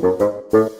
Thank.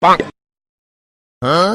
빵! 어?